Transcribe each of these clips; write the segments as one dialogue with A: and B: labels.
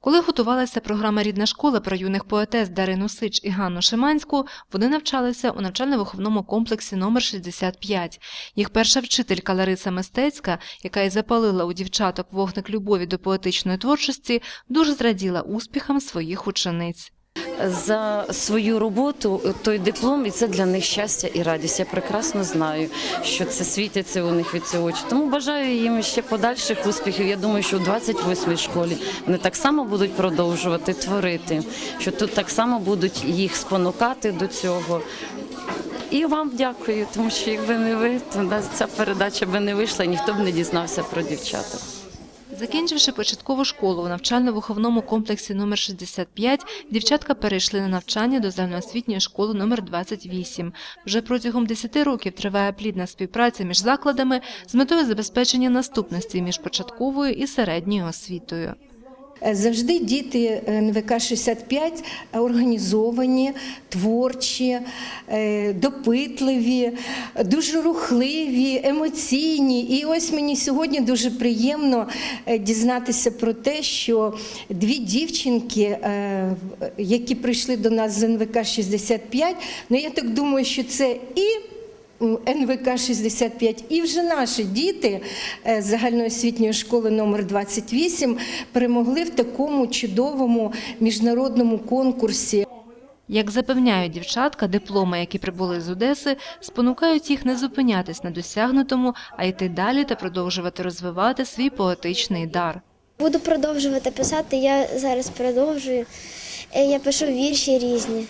A: Коли готувалася програма Рідна школа про юних поетес Дарину Сич і Ганну Шиманську, вони навчалися у навчально-виховному комплексі номер 65. Їх перша вчителька Лариса Мистецька, яка й запалила у дівчаток вогник любові до поетичної творчості, дуже зраділа успіхам своїх учениць.
B: За свою роботу той диплом, і це для них щастя і радість. Я прекрасно знаю, що це світяться у них від цього очі. Тому бажаю їм ще подальших успіхів. Я думаю, що у 28-й школі вони так само будуть продовжувати творити, що тут так само будуть їх спонукати до цього. І вам дякую, тому що якби не ви, то ця передача би не вийшла, ніхто б не дізнався про дівчаток.
A: Закінчивши початкову школу у навчально-виховному комплексі номер 65, дівчатка перейшли на навчання до загальноосвітньої школи номер 28. Вже протягом 10 років триває плідна співпраця між закладами з метою забезпечення наступності між початковою і середньою освітою.
C: Завжди діти НВК 65 організовані, творчі, е, допитливі, дуже рухливі, емоційні. І ось мені сьогодні дуже приємно е, дізнатися про те, що дві дівчинки, е, які прийшли до нас з НВК 65, ну я так думаю, що це і НВК 65 і вже наші діти е, загальноосвітньої школи номер 28 перемогли в такому чудовому міжнародному конкурсі.
A: Як запевняють дівчатка, дипломи, які прибули з Одеси, спонукають їх не зупинятись на досягнутому, а йти далі та продовжувати розвивати свій поетичний дар.
D: Буду продовжувати писати. Я зараз продовжую. Е, Я пишу вірші різні.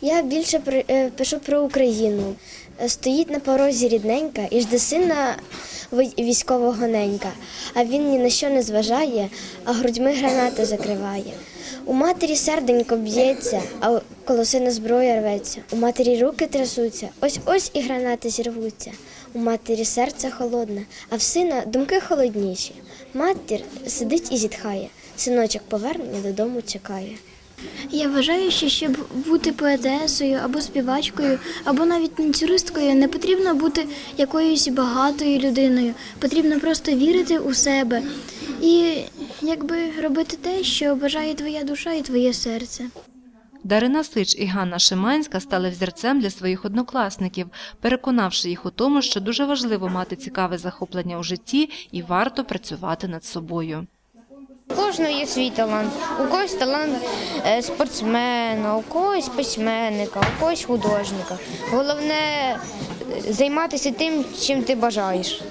D: Я більше е, пишу про Україну. Е, Стоїть на порозі рідненька і жде сина військового ненька. А він ні на що не зважає, а грудьми гранати закриває. У матері серденько б'ється, а коло сина зброя рветься. У матері руки трясуться, ось ось і гранати зірвуться. У матері серце холодне, а в сина думки холодніші. Матір сидить і зітхає. Синочок повернення додому чекає.
E: Я вважаю, що щоб бути поетесою або співачкою, або навіть танцюристкою, не потрібно бути якоюсь багатою людиною. Потрібно просто вірити у себе і якби робити те, що бажає твоя душа і твоє серце.
A: Дарина Сич і Ганна Шиманська стали взірцем для своїх однокласників, переконавши їх у тому, що дуже важливо мати цікаве захоплення у житті і варто працювати над собою.
F: У кожного є свій талант. У когось талант е, спортсмена, у когось письменника, у когось художника. Головне е, займатися тим, чим ти бажаєш.